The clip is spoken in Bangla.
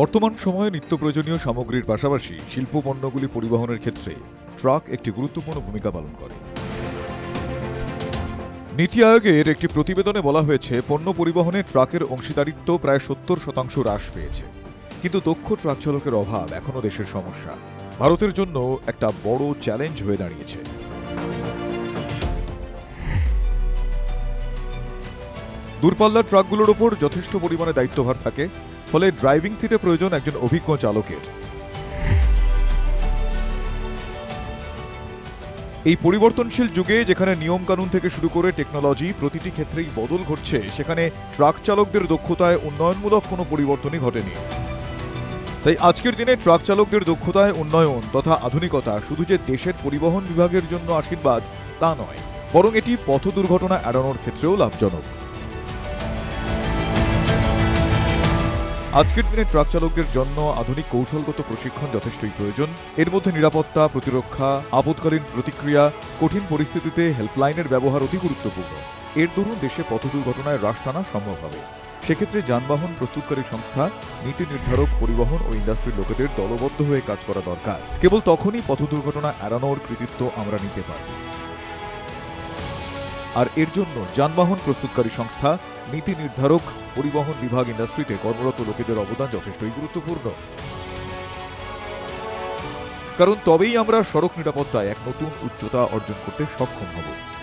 বর্তমান সময়ে নিত্য প্রয়োজনীয় সামগ্রীর পাশাপাশি শিল্প পণ্যগুলি পরিবহনের ক্ষেত্রে ট্রাক একটি গুরুত্বপূর্ণ ভূমিকা পালন করে। নীতি আয়োগের একটি প্রতিবেদনে বলা হয়েছে, পণ্য পরিবহনে ট্রাকের অংশীদারিত্ব প্রায় সত্তর শতাংশ হ্রাস পেয়েছে। কিন্তু দক্ষ ট্রাক চালকের অভাব এখনও দেশের সমস্যা। ভারতের জন্য একটা বড় চ্যালেঞ্জ হয়ে দাঁড়িয়েছে। দূরপাল্লার ট্রাকগুলোর ওপর যথেষ্ট পরিমাণে দায়িত্বভার থাকে। ফলে ড্রাইভিং সিটে প্রয়োজন একজন অভিজ্ঞ চালকের। এই পরিবর্তনশীল যুগে যেখানে নিয়মকানুন থেকে শুরু করে টেকনোলজি প্রতিটি ক্ষেত্রেই বদল ঘটছে, সেখানে ট্রাক চালকদের দক্ষতায় উন্নয়নমূলক কোনো পরিবর্তনই ঘটেনি। তাই আজকের দিনে ট্রাক চালকদের দক্ষতায় উন্নয়ন তথা আধুনিকতা শুধু যে দেশের পরিবহন বিভাগের জন্য আশীর্বাদ তা নয়, বরং এটি পথ দুর্ঘটনা এড়ানোর ক্ষেত্রেও লাভজনক। আজকের দিনে ট্রাক চালকদের জন্য আধুনিক কৌশলগত প্রশিক্ষণ যথেষ্টই প্রয়োজন। এর মধ্যে নিরাপত্তা, প্রতিরক্ষা আপৎকালীন প্রতিক্রিয়া, কঠিন পরিস্থিতিতে হেল্পলাইনের ব্যবহার অতি গুরুত্বপূর্ণ। এর দরুন দেশে পথ দুর্ঘটনায় হ্রাস টানা সম্ভব হবে। সেক্ষেত্রে যানবাহন প্রস্তুতকারী সংস্থা, নীতি নির্ধারক, পরিবহন ও ইন্ডাস্ট্রির লোকেদের দলবদ্ধ হয়ে কাজ করা দরকার। কেবল তখনই পথ দুর্ঘটনা এড়ানোর কৃতিত্ব আমরা নিতে পারি আর এর জন্য যানবাহন প্রস্তুতকারী সংস্থা, নীতি নির্ধারক, পরিবহন বিভাগ ইন্ডাস্ট্রিতে কর্মরত লোকেদের অবদান যথেষ্টই গুরুত্বপূর্ণ। কারণ তবেই আমরা সড়ক নিরাপত্তায় এক নতুন উচ্চতা অর্জন করতে সক্ষম হব।